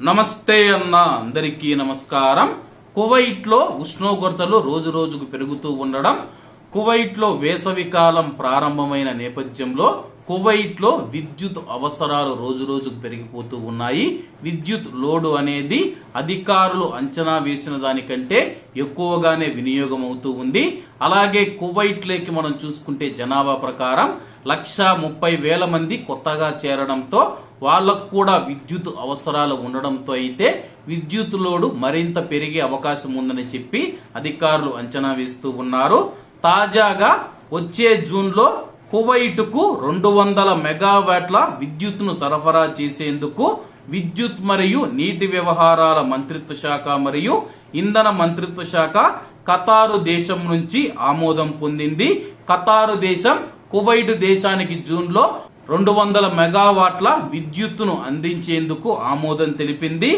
నమస్తే అన్న అందరికీ నమస్కారం. కువైట్లో ఉష్ణోగ్రతలు రోజు రోజుకు పెరుగుతూ ఉండడం కువైట్లో వేసవికాలం ప్రారంభమైన నేపథ్యంలో కువైట్లో విద్యుత్ అవసరాలు రోజు రోజుకు పెరిగిపోతూ ఉన్నాయి. విద్యుత్ లోడు అనేది అధికారులు అంచనా వేసిన దానికంటే ఎక్కువగానే వినియోగం అవుతూ ఉంది. అలాగే కువైట్లోకి మనం చూసుకుంటే జనాభా ప్రకారం లక్ష ముప్పై వేల మంది కొత్తగా చేరడంతో వాళ్ళకు కూడా విద్యుత్ అవసరాలు ఉండడంతో అయితే విద్యుత్ లోడు మరింత పెరిగే అవకాశం ఉందని చెప్పి అధికారులు అంచనా వేస్తూ ఉన్నారు. తాజాగా వచ్చే జూన్లో కువైట్కు రెండు వందల మెగావాట్ల విద్యుత్ను సరఫరా చేసేందుకు విద్యుత్ మరియు నీటి వ్యవహారాల మంత్రిత్వ శాఖ మరియు ఇంధన మంత్రిత్వ శాఖ ఖతారు దేశం నుంచి ఆమోదం పొందింది. ఖతారు దేశం కువైట్ దేశానికి జూన్లో రెండు వందల మెగావాట్ల విద్యుత్తును అందించేందుకు ఆమోదం తెలిపింది.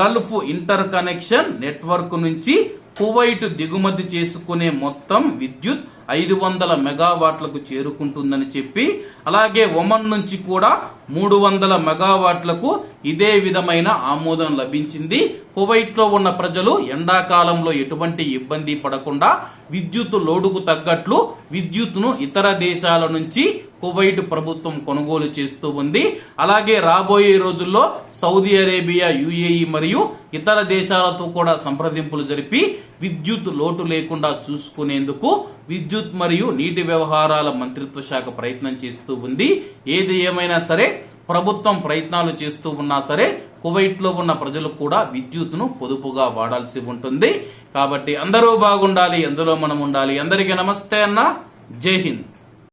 గల్ఫ్ ఇంటర్ కనెక్షన్ నెట్వర్క్ నుంచి కువైట్ దిగుమతి చేసుకునే మొత్తం విద్యుత్ ఐదు వందల మెగావాట్లకు చేరుకుంటుందని చెప్పి అలాగే ఒమన్ నుంచి కూడా మూడు వందల మెగావాట్లకు ఇదే విధమైన ఆమోదం లభించింది. కువైట్లో ఉన్న ప్రజలు ఎండాకాలంలో ఎటువంటి ఇబ్బంది పడకుండా విద్యుత్ లోడుకు తగ్గట్లు విద్యుత్ను ఇతర దేశాల నుంచి కువైట్ ప్రభుత్వం కొనుగోలు చేస్తూ ఉంది. అలాగే రాబోయే రోజుల్లో సౌదీ అరేబియా యుఏఈ మరియు ఇతర దేశాలతో కూడా సంప్రదింపులు జరిపి విద్యుత్ లోటు లేకుండా చూసుకునేందుకు విద్యుత్ మరియు నీటి వ్యవహారాల మంత్రిత్వ శాఖ ప్రయత్నం చేస్తూ ఉంది. ఏది ఏమైనా సరే ప్రభుత్వం ప్రయత్నాలు చేస్తూ ఉన్నా సరే కువైట్లో ఉన్న ప్రజలు కూడా విద్యుత్ను పొదుపుగా వాడాల్సి ఉంటుంది. కాబట్టి అందరూ బాగుండాలి అందులో మనం ఉండాలి. అందరికీ నమస్తే అన్న. జై హింద్.